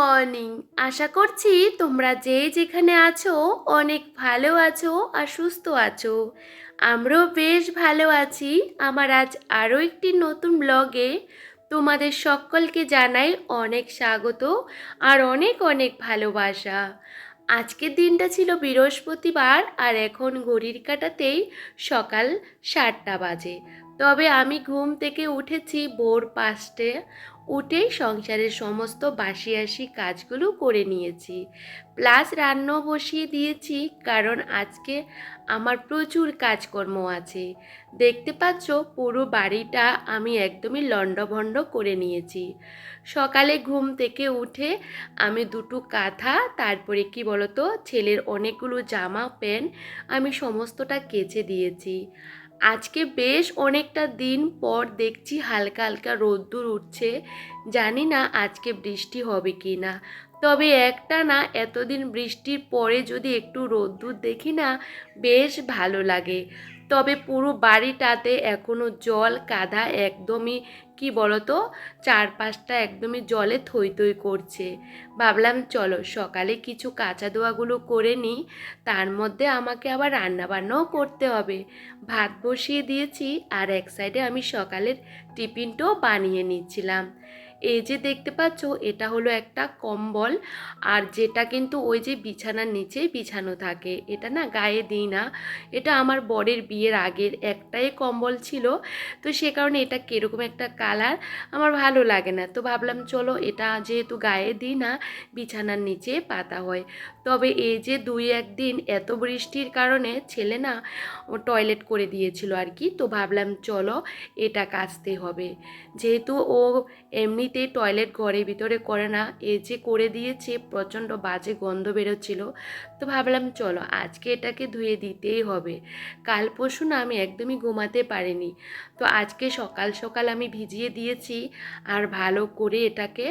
Morning আশা করছি তোমরা যে যেখানে আছো অনেক ভালো আছো আর সুস্থ আছো। আমরাও বেশ ভালো আছি। আমার আজ আরও একটি নতুন ব্লগে তোমাদের সকলকে জানাই অনেক স্বাগত আর অনেক অনেক ভালোবাসা। আজকের দিনটা ছিল বৃহস্পতিবার আর এখন ঘড়ির কাটাতেই সকাল সাতটা বাজে। তবে আমি ঘুম থেকে উঠেছি ভোর পাঁচটে। উঠেই সংসারের সমস্ত বাসি আসি কাজগুলো করে নিয়েছি। প্লাস রান্নাও বসিয়ে দিয়েছি, কারণ আজকে আমার প্রচুর কাজকর্ম আছে। দেখতে পাচ্ছ, পুরো বাড়িটা আমি একদমই লণ্ডভণ্ড করে নিয়েছি। সকালে ঘুম থেকে উঠে আমি দুটো কাঁথা, তারপরে কি বলতো, ছেলের অনেকগুলো জামা, প্যান্ট আমি সমস্তটা কেচে দিয়েছি। আজকে বেশ অনেকটা দিন পর দেখছি হালকা হালকা রোদ্দুর উঠছে। জানি না আজকে বৃষ্টি হবে কি না। তবে একটা না এতদিন বৃষ্টির পরে যদি একটু রোদ্দুর দেখি না, বেশ ভালো লাগে। তবে পুরো বাড়িটাতে এখনও জল কাদা একদমই, কি বলতো, চারপাশটা একদমই জলে থই থই করছে। ভাবলাম চলো সকালে কিছু কাঁচা দোয়াগুলো করে নিই, তার মধ্যে আমাকে আবার রান্নাবান্নাও করতে হবে। ভাত বসিয়ে দিয়েছি আর এক সাইডে আমি সকালের টিফিনটাও বানিয়ে নিচ্ছিলাম। এই যে দেখতে পাচ্ছ, এটা হলো একটা কম্বল। আর যেটা কিন্তু ওই যে বিছানার নিচেই বিছানো থাকে। এটা না গায়ে দিই না। এটা আমার বরের বিয়ের আগের একটাই কম্বল ছিল। তো সে কারণে এটা কীরকম একটা কালার আমার ভালো লাগে না। তো ভাবলাম, চলো এটা যেহেতু গায়ে দিই না, বিছানার নিচে পাতা হয়। তবে এই যে দুই একদিন এত বৃষ্টির কারণে ছেলে না টয়লেট করে দিয়েছিল আর কি। তো ভাবলাম, চলো এটা কাচতে হবে। যেহেতু ও এমনিতেই টয়লেট ঘরের ভিতরে করে না। এ যে করে দিয়েছে প্রচণ্ড বাজে গন্ধ বেরোচ্ছিল। তো ভাবলাম চলো আজকে এটাকে ধুয়ে দিতেই হবে। কাল পরশু না আমি একদমই ঘুমাতে পারিনি। তো আজকে সকাল সকাল আমি ভিজিয়ে দিয়েছি আর ভালো করে এটাকে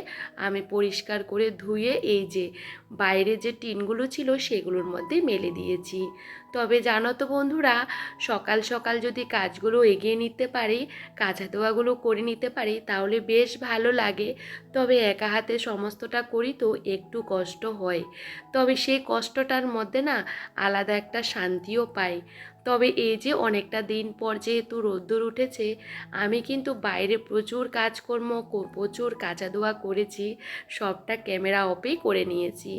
আমি পরিষ্কার করে ধুয়ে এই যে বাইরে যে টিনগুলো ছিল সেগুলোর মধ্যে মেলে দিয়েছি। তবে জানো তো বন্ধুরা, সকাল সকাল যদি কাজগুলো এগিয়ে নিতে পারি কাঁচা দোয়াগুলো করে নিতে পারি, তাহলে বেশ ভালো লাগে। তবে একা হাতে সমস্তটা করি তো একটু কষ্ট হয়। তবে সেই কষ্টটার মধ্যে না আলাদা একটা শান্তিও পাই। তবে এই যে অনেকটা দিন পর যেহেতু রোদ্দুর উঠেছে, আমি কিন্তু বাইরে প্রচুর কাজকর্ম প্রচুর কাঁচা দোয়া করেছি, সবটা ক্যামেরা অফেই করে নিয়েছি।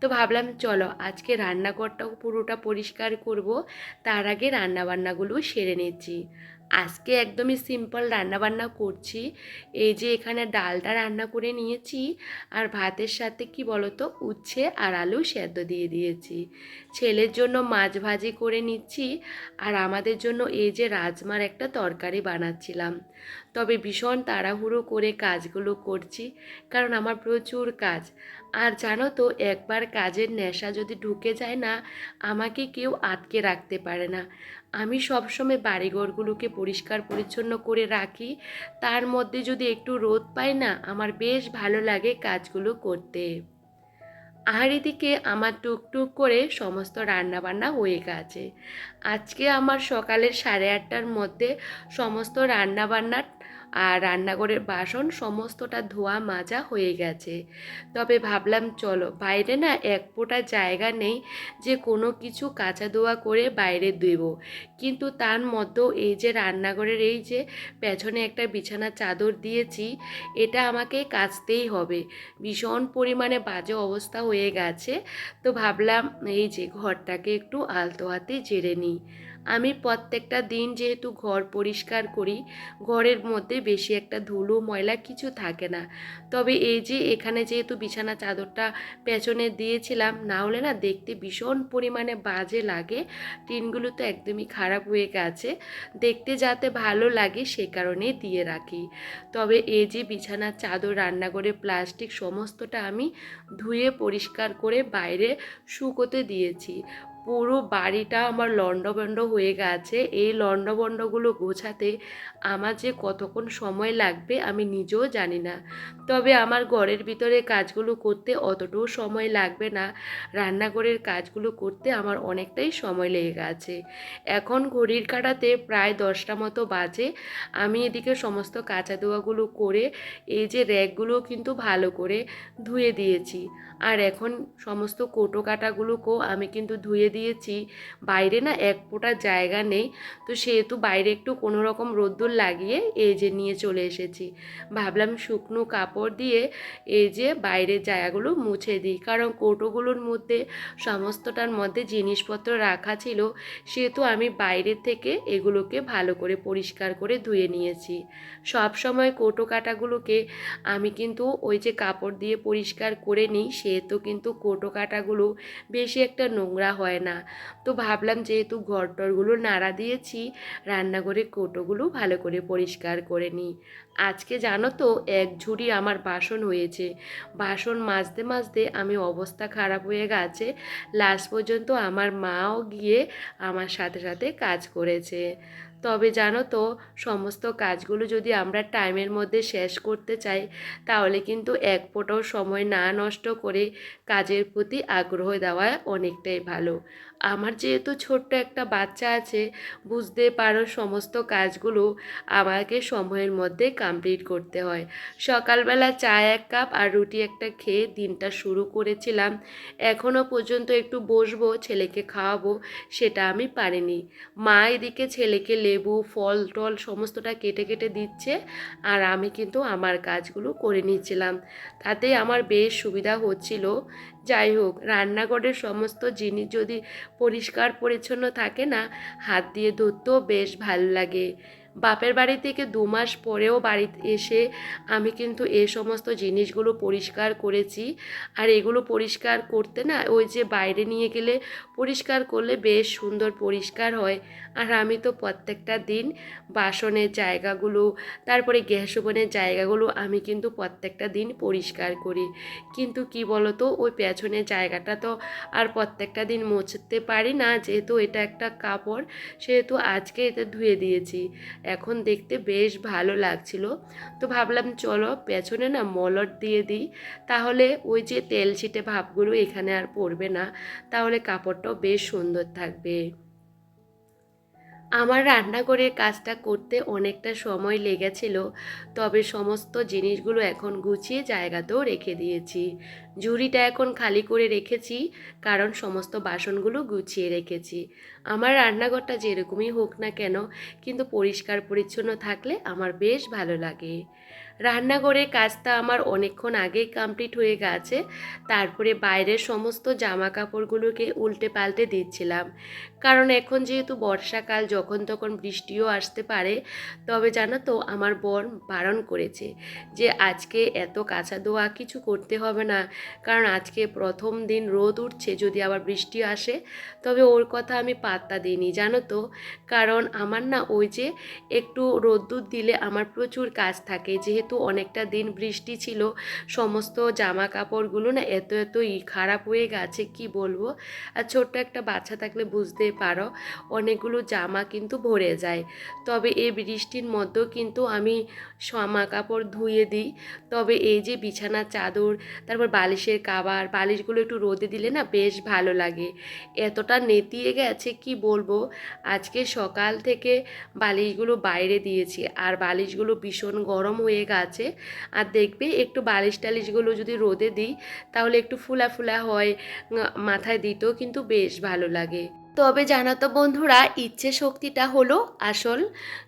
তো ভাবলাম চলো আজকে রান্নাঘরটাও পুরোটা পরিষ্কার করব, তার আগে রান্নাবান্নাগুলো সেরে নিচ্ছি। আজকে একদমই সিম্পল রান্নাবান্না করছি। এই যে এখানে ডালটা রান্না করে নিয়েছি আর ভাতের সাথে কি বলতো, উচ্ছে আর আলু সেদ্ধ দিয়ে দিয়েছি। ছেলের জন্য মাছ ভাজি করে নিচ্ছি আর আমাদের জন্য এই যে রাজমার একটা তরকারি বানাচ্ছিলাম। তবে ভীষণ তাড়াহুড়ো করে কাজগুলো করছি, কারণ আমার প্রচুর কাজ। আর জানো তো, একবার কাজের নেশা যদি ঢুকে যায় না, আমাকে কেউ আটকে রাখতে পারে না। আমি সবসময় বাড়িঘরগুলোকে পরিষ্কার পরিচ্ছন্ন করে রাখি। তার মধ্যে যদি একটু রোদ পাই না, আমার বেশ ভালো লাগে কাজগুলো করতে। আর এদিকে আমার টুকটুক করে সমস্ত রান্নাবান্না হয়ে গেছে। আজকে আমার সকালের সাড়ে আটটার মধ্যে সমস্ত রান্নাবান্নার আর রান্নাঘরের বাসন সমস্তটা ধোয়া মাজা হয়ে গেছে। তবে ভাবলাম, চলো, বাইরে না এক ফোঁটা জায়গা নেই যে কোনো কিছু কাঁচা ধোয়া করে বাইরে দেব কিন্তু তার মধ্যেও এই যে রান্নাঘরের এই যে পেছনে একটা বিছানা চাদর দিয়েছি, এটা আমাকে কাচতেই হবে। ভীষণ পরিমাণে বাজে অবস্থা হয়ে গেছে। তো ভাবলাম, এই যে ঘরটাকে একটু আলতো হাতে ঝেড়ে নিই। আমি প্রত্যেকটা দিন যেহেতু ঘর পরিষ্কার করি, ঘরের মধ্যে বেশি একটা ধুলো, ময়লা কিছু থাকে না। তবে এই যে এখানে যেহেতু বিছানা চাদরটা পেছনে দিয়েছিলাম, না হলে না দেখতে ভীষণ পরিমাণে বাজে লাগে। টিনগুলো তো একদমই খারাপ হয়ে গেছে। দেখতে যাতে ভালো লাগে সে কারণে দিয়ে রাখি। তবে এই যে বিছানার চাদর, রান্নাঘরে প্লাস্টিক, সমস্তটা আমি ধুয়ে পরিষ্কার করে বাইরে শুকোতে দিয়েছি। পুরো বাড়িটা আমার লণ্ডভণ্ড হয়ে গেছে। এই লণ্ডভণ্ডগুলো গোছাতে আমার যে কতক্ষণ সময় লাগবে আমি নিজেও জানি না। তবে আমার ঘরের ভিতরে কাজগুলো করতে অতটাও সময় লাগবে না। রান্নাঘরের কাজগুলো করতে আমার অনেকটাই সময় লেগে গেছে। এখন ঘড়ির কাটাতে প্রায় দশটা মতো বাজে। আমি এদিকে সমস্ত কাঁচা ধোয়াগুলো করে, এই যে র্যাকগুলো কিন্তু ভালো করে ধুয়ে দিয়েছি। আর এখন সমস্ত কোটো কাটাগুলোকেও আমি কিন্তু ধুয়ে দিয়েছি। বাইরে না এক ফোঁটা জায়গা নেই। তো সেহেতু বাইরে একটু কোনো রকম রোদ্দুর লাগিয়ে এই যে নিয়ে চলে এসেছি। ভাবলাম শুকনো কাপড় দিয়ে এই যে বাইরের জায়গাগুলো মুছে দিই। কারণ কোটোগুলোর মধ্যে সমস্তটার মধ্যে জিনিসপত্র রাখা ছিল, সেহেতু আমি বাইরের থেকে এগুলোকে ভালো করে পরিষ্কার করে ধুয়ে নিয়েছি। সব সময় কোটো কাটাগুলোকে আমি কিন্তু ওই যে কাপড় দিয়ে পরিষ্কার করে নিই সেহেতু কিন্তু কোটো কাটাগুলো বেশি একটা নোংরা হয় না। তো ভাবলাম যেহেতু ঘর টরগুলো নাড়া দিয়েছি রান্নাঘরের কোটোগুলো ভালো করে পরিষ্কার করে নিই। আজকে জানো তো এক ঝুড়ি আমার বাসন হয়েছে। বাসন মাজতে মাজতে আমি অবস্থা খারাপ হয়ে গেছে। লাস্ট পর্যন্ত আমার মাও গিয়ে আমার সাথে সাথে কাজ করেছে। তবে জানো তো, সমস্ত কাজগুলো যদি আমরা টাইমের মধ্যে শেষ করতে চাই, তাহলে কিন্তু এক ফোটাও সময় না নষ্ট করে কাজের প্রতি আগ্রহ দেওয়া অনেকটাই ভালো। আমার যেহেতু ছোট্ট একটা বাচ্চা আছে, বুঝতে পারো সমস্ত কাজগুলো আমাকে সময়ের মধ্যে কমপ্লিট করতে হয়। সকালবেলা চা এক কাপ আর রুটি একটা খেয়ে দিনটা শুরু করেছিলাম। এখনও পর্যন্ত একটু বসবো, ছেলেকে খাওয়াবো, সেটা আমি পারিনি। মা এদিকে ছেলেকে লেবু, ফল, টল সমস্তটা কেটে কেটে দিচ্ছে আর আমি কিন্তু আমার কাজগুলো করে নিচ্ছিলাম তাতে আমার বেশ সুবিধা হচ্ছিল। যাই হোক, রান্নাঘরের সমস্ত জিনিস যদি পরিষ্কার পরিচ্ছন্ন থাকে না, হাত দিয়ে ধরতেও বেশ ভালো লাগে। বাপের বাড়ি থেকে দু মাস পরেও বাড়িতে এসে আমি কিন্তু এই সমস্ত জিনিসগুলো পরিষ্কার করেছি। আর এগুলো পরিষ্কার করতে না ওই যে বাইরে নিয়ে গেলে পরিষ্কার করলে বেশ সুন্দর পরিষ্কার হয়। আর আমি তো প্রত্যেকটা দিন বাসনের জায়গাগুলো, তারপরে গ্যাস ওভেনের জায়গাগুলো আমি কিন্তু প্রত্যেকটা দিন পরিষ্কার করি। কিন্তু কি বলতো, ওই পেছনের জায়গাটা তো আর প্রত্যেকটা দিন মোছতে পারি না, যেহেতু এটা একটা কাপড়, সেহেতু আজকে এতে ধুয়ে দিয়েছি। এখন দেখতে বেশ ভালো লাগছিল। তো ভাবলাম চলো পেছনে না মলট দিয়ে দিই। তাহলে ওই যে তেল ছিটে ভাবগুলো এখানে আর পড়বে না। তাহলে কাপড়টাও বেশ সুন্দর থাকবে। আমার রান্নাঘরের কাজটা করতে অনেকটা সময় লেগেছিল, তবে সমস্ত জিনিসগুলো এখন গুছিয়ে জায়গাতেও রেখে দিয়েছি। ঝুড়িটা এখন খালি করে রেখেছি, কারণ সমস্ত বাসনগুলো গুছিয়ে রেখেছি। আমার রান্নাঘরটা যেরকমই হোক না কেন, কিন্তু পরিষ্কার পরিচ্ছন্ন থাকলে আমার বেশ ভালো লাগে। রান্নাঘরের কাজটা আমার অনেকক্ষণ আগেই কমপ্লিট হয়ে গেছে। তারপরে বাইরের সমস্ত জামা কাপড়গুলোকে উল্টে পাল্টে দিচ্ছিলাম। কারণ এখন যেহেতু বর্ষাকাল, যখন তখন বৃষ্টিও আসতে পারে, তবে জানো তো আমার বোন বারণ করেছে যে আজকে এত কাঁচা দোয়া কিছু করতে হবে না। কারণ আজকে প্রথম দিন রোদ উঠছে, যদি আবার বৃষ্টি আসে, তবে ওর কথা আমি পাত্তা দিইনি, জানো তো। কারণ আমার না ওই যে একটু রোদ্দুর দিলে আমার প্রচুর কাজ থাকে, যেহেতু অনেকটা দিন বৃষ্টি ছিল, সমস্ত জামা কাপড়গুলো না এত এতই খারাপ হয়ে গেছে, কি বলব? আর ছোট্ট একটা বাচ্চা থাকলে বুঝতে পারো, অনেকগুলো জামা কিন্তু ভরে যায়। তবে এই বৃষ্টির মধ্যেও কিন্তু আমি জামা কাপড় ধুয়ে দিই। তবে এই যে বিছানার চাদর, তারপর বালিশের কাবার, বালিশগুলো একটু রোদে দিলে না বেশ ভালো লাগে। এতটা নেতিয়ে গেছে, কি বলব? আজকে সকাল থেকে বালিশগুলো বাইরে দিয়েছি, আর বালিশগুলো ভীষণ গরম হয়ে গেছে। আর দেখবে একটু বালিশ টালিশগুলো যদি রোদে দিই, তাহলে একটু ফুলা ফুলা হয় মাথায় দিতেও কিন্তু বেশ ভালো লাগে। তবে জানো তো বন্ধুরা, ইচ্ছে শক্তিটা হলো আসল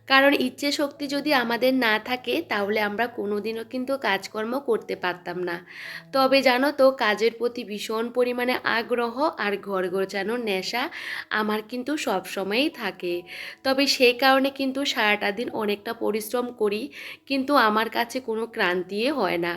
কারণ ইচ্ছে শক্তি যদি আমাদের না থাকে, তাহলে আমরা কোনোদিনও কিন্তু কাজকর্ম করতে পারতাম না। তবে জানো তো, কাজের প্রতি ভীষণ পরিমাণে আগ্রহ আর ঘর গোছানোর নেশা আমার কিন্তু সব সময়ই থাকে। তবে সেই কারণে কিন্তু সারাটা দিন অনেকটা পরিশ্রম করি, কিন্তু আমার কাছে কোনো ক্রান্তিয়ে হয় না।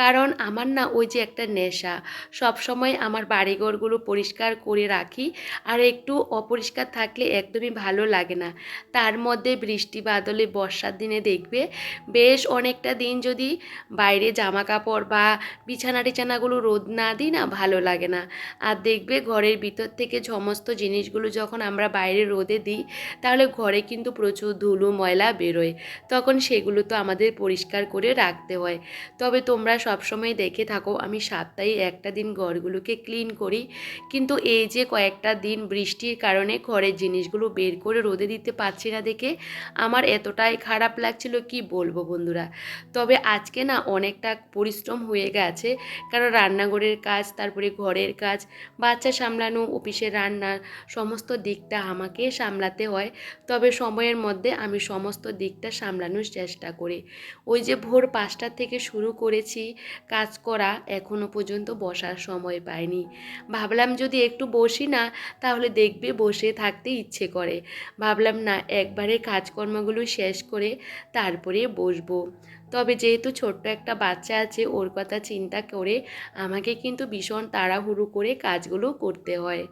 কারণ আমার না ওই যে একটা নেশা সব সময় আমার বাড়িঘরগুলো পরিষ্কার করে রাখি আর একটু অপরিষ্কার থাকলে একদমই ভালো লাগে না। তার মধ্যে বৃষ্টি বৃষ্টি বাদলে বর্ষার দিনে দেখবে বেশ অনেকটা দিন যদি বাইরে জামা কাপড় বা বিছানা টিছানাগুলো রোদ না দিই না, ভালো লাগে না। আর দেখবে ঘরের ভিতর থেকে সমস্ত জিনিসগুলো যখন আমরা বাইরে রোদে দিই, তাহলে ঘরে কিন্তু প্রচুর ধুলো, ময়লা বেরোয়। তখন সেগুলো তো আমাদের পরিষ্কার করে রাখতে হয়। তবে তোমরা সবসময় দেখে থাকো, আমি সপ্তাহে একটা দিন ঘরগুলোকে ক্লিন করি। কিন্তু এই যে কয়েকটা দিন বৃষ্টির কারণে ঘরের জিনিসগুলো বের করে রোদে দিতে পারছি না দেখে আমার এতটাই খারাপ লাগছিল, কি বলব বন্ধুরা? তবে আজকে না অনেকটা পরিশ্রম হয়ে গেছে, কারণ রান্নাঘরের কাজ, তারপরে ঘরের কাজ, বাচ্চা সামলানো, অফিসের রান্না, সমস্ত দিকটা আমাকে সামলাতে হয়। তবে সময়ের মধ্যে আমি সমস্ত দিকটা সামলানোর চেষ্টা করি। ওই যে ভোর পাঁচটা থেকে শুরু করেছি কাজ করা এখনও পর্যন্ত বসার সময় পাইনি। ভাবলাম যদি একটু বসি না, তাহলে দেখবে বসে থাকতে ইচ্ছে করে। ভাবলাম না, একবারে কাজকর্মগুলো শেষ করে তারপরে বসবো। তবে যেহেতু ছোট্ট একটা বাচ্চা আছে, ওর কথা চিন্তা করে আমাকে কিন্তু ভীষণ তাড়াহুড়ো করে কাজগুলো করতে হয়।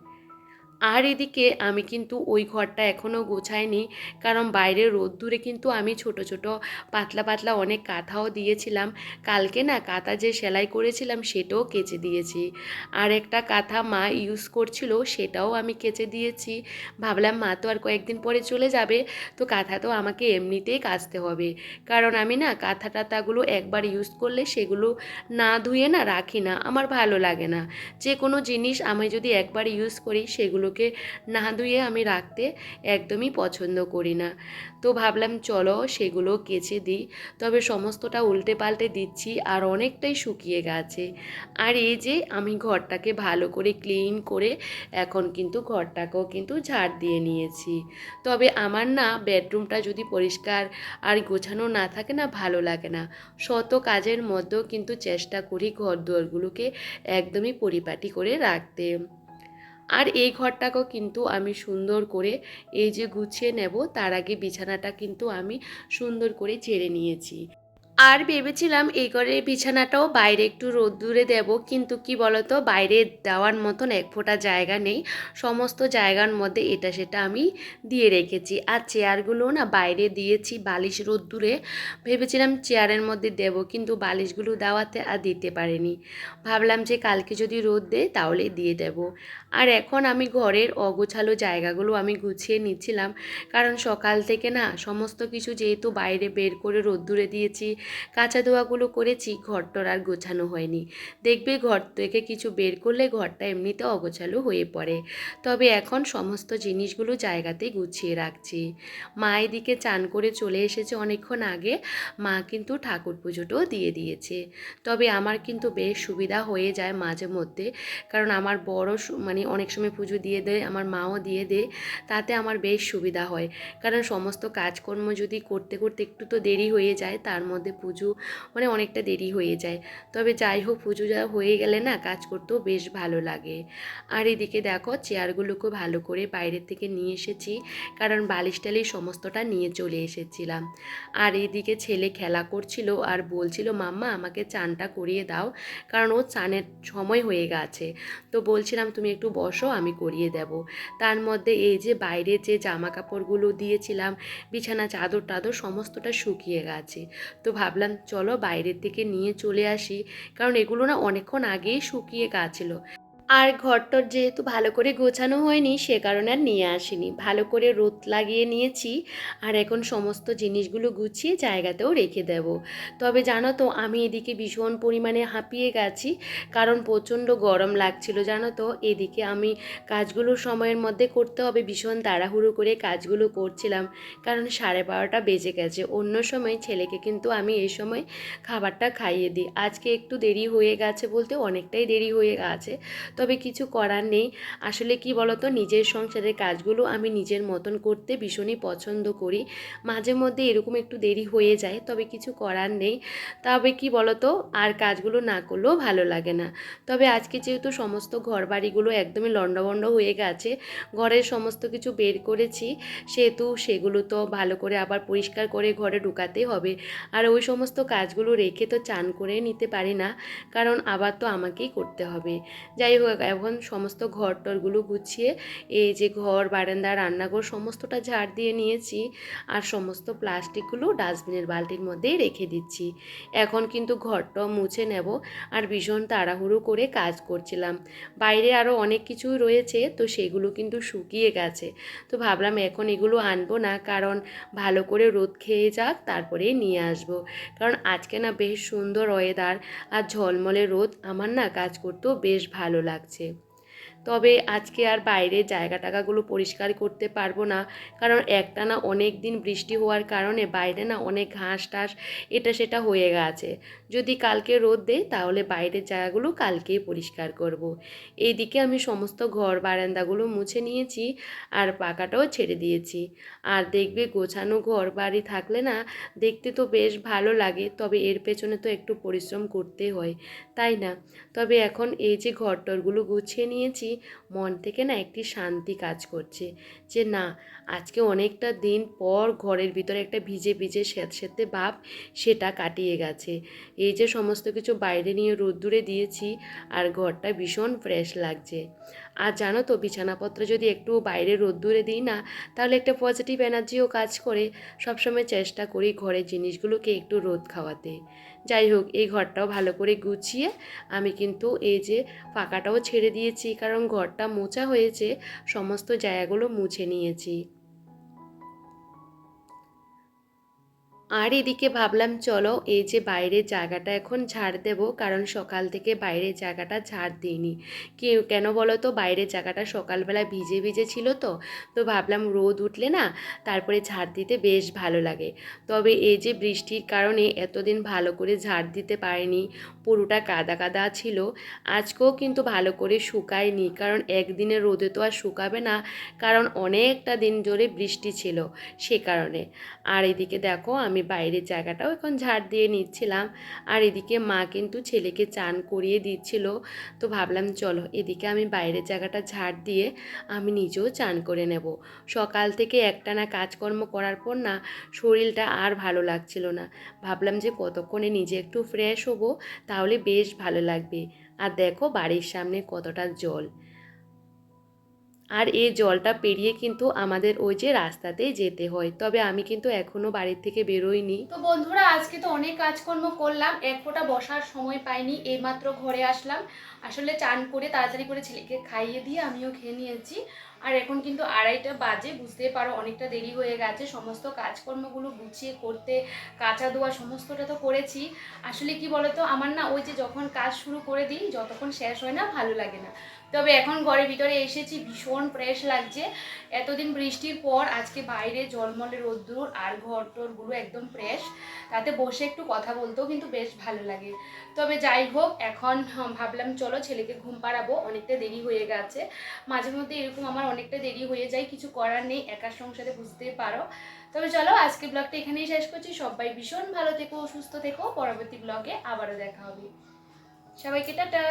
আর এদিকে আমি কিন্তু ওই ঘরটা এখনও গোছাইনি, কারণ বাইরে রোদ্দুরে কিন্তু আমি ছোট ছোট, পাতলা পাতলা অনেক কাঁথাও দিয়েছিলাম। কালকে না কাঁথা যে সেলাই করেছিলাম সেটাও কেচে দিয়েছি। আর একটা কাঁথা মা ইউজ করছিল সেটাও আমি কেচে দিয়েছি। ভাবলাম মা তো আর কয়েকদিন পরে চলে যাবে, তো কাঁথা তো আমাকে এমনিতেই কাচতে হবে। কারণ আমি না কাঁথা টাথাগুলো একবার ইউজ করলে সেগুলো না ধুয়ে না রাখি না, আমার ভালো লাগে না। যে কোনো জিনিস আমি যদি একবার ইউজ করি সেগুলোকে না ধুয়ে আমি রাখতে একদমই পছন্দ করি না। তো ভাবলাম চলো সেগুলো কেচে দিই। তবে সমস্তটা উল্টে পাল্টে দিচ্ছি আর অনেকটাই শুকিয়ে গেছে। আর এই যে আমি ঘরটাকে ভালো করে ক্লিন করে এখন কিন্তু ঘরটাকেও কিন্তু ঝাড় দিয়ে নিয়েছি। তবে আমার না বেডরুমটা যদি পরিষ্কার আর গোছানো না থাকে না ভালো লাগে না। শত কাজের মধ্যেও কিন্তু চেষ্টা করি ঘর দুয়ারগুলোকে একদমই পরিপাটি করে রাখতে। আর এই ঘরটাকেও কিন্তু আমি সুন্দর করে এই যে গুছিয়ে নেব, তার আগে বিছানাটা কিন্তু আমি সুন্দর করে ঝেড়ে নিয়েছি। আর ভেবেছিলাম এই ঘরের বিছানাটাও বাইরে একটু রোদ্দুরে দেব, কিন্তু কি বলতো, বাইরে দেওয়ার মতন এক ফোঁটা জায়গা নেই। সমস্ত জায়গার মধ্যে এটা সেটা আমি দিয়ে রেখেছি। আর চেয়ারগুলো না বাইরে দিয়েছি বালিশ রোদ্দুরে। ভেবেছিলাম চেয়ারের মধ্যে দেব, কিন্তু বালিশগুলো দেওয়াতে আর দিতে পারিনি। ভাবলাম যে কালকে যদি রোদ দেয় তাহলে দিয়ে দেব। আর এখন আমি ঘরের অগোছালো জায়গাগুলো আমি গুছিয়ে নিচ্ছিলাম। কারণ সকাল থেকে না সমস্ত কিছু যেহেতু বাইরে বের করে রোদ্দুরে দিয়েছি কাঁচা ধোয়াগুলো করেছি, ঘরটর আর গোছানো হয়নি। দেখবে ঘর থেকে কিছু বের করলে ঘরটা এমনিতে অগোছালো হয়ে পড়ে। তবে এখন সমস্ত জিনিসগুলো জায়গাতেই গুছিয়ে রাখছি। মা এদিকে চান করে চলে এসেছে অনেকক্ষণ আগে। মা কিন্তু ঠাকুর পুজোটাও দিয়ে দিয়েছে। তবে আমার কিন্তু বেশ সুবিধা হয়ে যায় মাঝে মধ্যে। কারণ আমার বড় মানে অনেক সময় পুজো দিয়ে দেয়, আমার মাও দিয়ে দেয়। তাতে আমার বেশ সুবিধা হয়। কারণ সমস্ত কাজকর্ম যদি করতে করতে একটু তো দেরি হয়ে যায়, তার মধ্যে পুজো মানে অনেকটা দেরি হয়ে যায়। তবে যাই হোক, পুজো যা হয়ে গেলে না কাজ করতেও বেশ ভালো লাগে। আর এদিকে দেখো, চেয়ারগুলোকে ভালো করে বাইরের থেকে নিয়ে এসেছি, কারণ বালিশ টালিশ সমস্তটা নিয়ে চলে এসেছিলাম। আর এদিকে ছেলে খেলা করছিল আর বলছিল, মাম্মা, আমাকে চানটা করিয়ে দাও, কারণ ও চানের সময় হয়ে গেছে। তো বলছিলাম, তুমি একটু বসো, আমি করিয়ে দেব। তার মধ্যে এই যে বাইরে যে জামা কাপড়গুলো দিয়েছিলাম, বিছানা চাদর টাদর সমস্তটা শুকিয়ে গেছে। তো ভাবলাম চলো বাইরের থেকে নিয়ে চলে আসি। কারণ এগুলো না অনেকক্ষণ আগেই শুকিয়ে গেছিল। আর ঘরটর যেহেতু ভালো করে গোছানো হয়নি, সে কারণে আর নিয়ে আসিনি। ভালো করে রোদ লাগিয়ে নিয়েছি আর এখন সমস্ত জিনিসগুলো গুছিয়ে জায়গাতেও রেখে দেব। তবে জানো তো, আমি এদিকে ভীষণ পরিমাণে হাঁপিয়ে গেছি, কারণ প্রচণ্ড গরম লাগছিল, জানো তো। এদিকে আমি কাজগুলো সময়ের মধ্যে করতে হবে, ভীষণ তাড়াহুড়ো করে কাজগুলো করছিলাম, কারণ সাড়ে বারোটা বেজে গেছে। অন্য সময় ছেলেকে কিন্তু আমি এই সময় খাবারটা খাইয়ে দিই। আজকে একটু দেরি হয়ে গেছে বলতে অনেকটাই দেরি হয়ে গেছে। তবে কিছু করার নেই। আসলে কি বলতো, নিজের সংসারের কাজগুলো আমি নিজের মতন করতে ভীষণই পছন্দ করি। মাঝে মধ্যে এরকম একটু দেরি হয়ে যায়, তবে কিছু করার নেই। তবে কি বলতো, আর কাজগুলো না করলেও ভালো লাগে না। তবে আজকে যেহেতু সমস্ত ঘর বাড়িগুলো একদমই লণ্ডভণ্ড হয়ে গেছে, ঘরের সমস্ত কিছু বের করেছি, সেহেতু সেগুলো তো ভালো করে আবার পরিষ্কার করে ঘরে ঢুকাতে হবে। আর ওই সমস্ত কাজগুলো রেখে তো চান করে নিতে পারি না, কারণ আবার তো আমাকেই করতে হবে। যাই হোক এখন সমস্ত ঘর টরগুলো গুছিয়ে, এই যে ঘর, বারান্দা, রান্নাঘর সমস্তটা ঝাড় দিয়ে নিয়েছি আর সমস্ত প্লাস্টিকগুলো ডাস্টবিনের বালতির মধ্যেই রেখে দিচ্ছি। এখন কিন্তু ঘরটা মুছে নেব আর ভীষণ তাড়াহুড়ো করে কাজ করছিলাম। বাইরে আরও অনেক কিছুই রয়েছে, তো সেগুলো কিন্তু শুকিয়ে গেছে। তো ভাবলাম এখন এগুলো আনব না, কারণ ভালো করে রোদ খেয়ে যাক তারপরেই নিয়ে আসব। কারণ আজকে না বেশ সুন্দর ওয়েদার আর ঝলমলে রোদ, আমার না কাজ করতেও বেশ ভালো লাগছে। তবে আজকে আর বাইরে জায়গা টাকাগুলো পরিষ্কার করতে পারব না। কারণ একটা না অনেক দিন বৃষ্টি হওয়ার কারণে বাইরে না অনেক ঘাস টাস এটা সেটা হয়ে গেছে। যদি কালকে রোদ দেয় তাহলে বাইরের জায়গাগুলো কালকেই পরিষ্কার করব। এইদিকে আমি সমস্ত ঘর বারান্দাগুলো মুছে নিয়েছি আর পাকাটাও ছেড়ে দিয়েছি। আর দেখবে গোছানো ঘর বাড়ি থাকলে না দেখতে তো বেশ ভালো লাগে, তবে এর পেছনে তো একটু পরিশ্রম করতে হয়, তাই না? তবে এখন এই যে ঘর টরগুলো গুছিয়ে নিয়েছি মন থেকে না একটি শান্তি কাজ করছে যে না, আজকে অনেকটা দিন পর ঘরের ভিতরে একটা ভিজে ভিজে স্যাঁতস্যাঁতে ভাব সেটা কাটিয়ে গেছে। এই যে সমস্ত কিছু বাইরে নিয়ে রোদ্দুরে দিয়েছি আর ঘরটা ভীষণ ফ্রেশ লাগছে। আর জানো তো, বিছানাপত্র যদি একটু বাইরে রোদ্দুরে দিই না, তাহলে একটা পজিটিভ এনার্জিও কাজ করে। সবসময় চেষ্টা করি ঘরের জিনিসগুলোকে একটু রোদ খাওয়াতে। যাই হোক, এই ঘরটাও ভালো করে গুছিয়ে আমি কিন্তু এই যে ফাঁকাটাও ছেড়ে দিয়েছি, কারণ ঘরটা মোছা হয়েছে, সমস্ত জায়গাগুলো মুছে নিয়েছি। আর এদিকে ভাবলাম, চলো এই যে বাইরের জায়গাটা এখন ঝাড় দেবো, কারণ সকাল থেকে বাইরের জায়গাটা ঝাড় দিইনি। কি কেন বলো তো, বাইরের জায়গাটা সকালবেলা ভিজে ভিজে ছিল তো তো ভাবলাম রোদ উঠলে না, তারপরে ঝাড় দিতে বেশ ভালো লাগে। তবে এই যে বৃষ্টির কারণে এতদিন ভালো করে ঝাড় দিতে পারিনি, পুরোটা কাদা কাদা ছিল। আজকেও কিন্তু ভালো করে শুকায়নি, কারণ একদিনে রোদে তো আর শুকাবে না, কারণ অনেকটা দিন জোরে বৃষ্টি ছিল সে কারণে। আর এদিকে দেখো, আমি বাইরের জায়গাটাও এখন ঝাড় দিয়ে নিচ্ছিলাম। আর এদিকে মা কিন্তু ছেলেকে চান করিয়ে দিচ্ছিল। তো ভাবলাম, চলো, এদিকে আমি বাইরের জায়গাটা ঝাড় দিয়ে আমি নিজেও চান করে নেব। সকাল থেকে একটানা কাজকর্ম করার পর না, শরীরটা আর ভালো লাগছিল না। ভাবলাম যে কতক্ষণে নিজে একটু ফ্রেশ হব, তাহলে বেশ ভালো লাগবে। আর দেখো, বাড়ির সামনে কতটা জল। আর এই জলটা পেরিয়ে কিন্তু আমাদের ওই যে রাস্তাতেই যেতে হয়। তবে আমি কিন্তু এখনও বাড়ির থেকে বেরোইনি। তো বন্ধুরা, আজকে তো অনেক কাজকর্ম করলাম। এক ফোঁটা বসার সময় পাইনি, এইমাত্র ঘরে আসলাম। আসলে চান করে তাড়াতাড়ি করে ছেলেকে খাইয়ে দিয়ে আমিও খেয়ে নিয়েছি। আর এখন কিন্তু আড়াইটা বাজে বুঝতে পারো অনেকটা দেরি হয়ে গেছে। সমস্ত কাজকর্মগুলো গুছিয়ে করতে, কাঁচা ধোয়া সমস্তটা তো করেছি। আসলে কি বলতো, আমার না ওই যে যখন কাজ শুরু করে দিই, যতক্ষণ শেষ হয় না, ভালো লাগে না। তবে এখন ঘরের ভিতরে এসেছি, ভীষণ ফ্রেশ লাগছে। এতদিন বৃষ্টির পর আজকে বাইরে জলমলে রোদ্দুর আর ঘর টরগুলো একদম ফ্রেশ তাতে বসে একটু কথা বলতেও কিন্তু বেশ ভালো লাগে। তবে যাই হোক, এখন ভাবলাম চলো ছেলেকে ঘুম পাড়াবো, অনেকটা দেরি হয়ে গেছে। মাঝে মধ্যে এরকম আমার অনেকটা দেরি হয়ে যায়, কিছু করার নেই, একার সংসারে বুঝতেই পারো। তবে চলো আজকে ব্লগটা এখানেই শেষ করছি। সবাই ভীষণ ভালো থেকো, সুস্থ থেকো। পরবর্তী ব্লগে আবারও দেখা হবে। সবাইকে টাটা!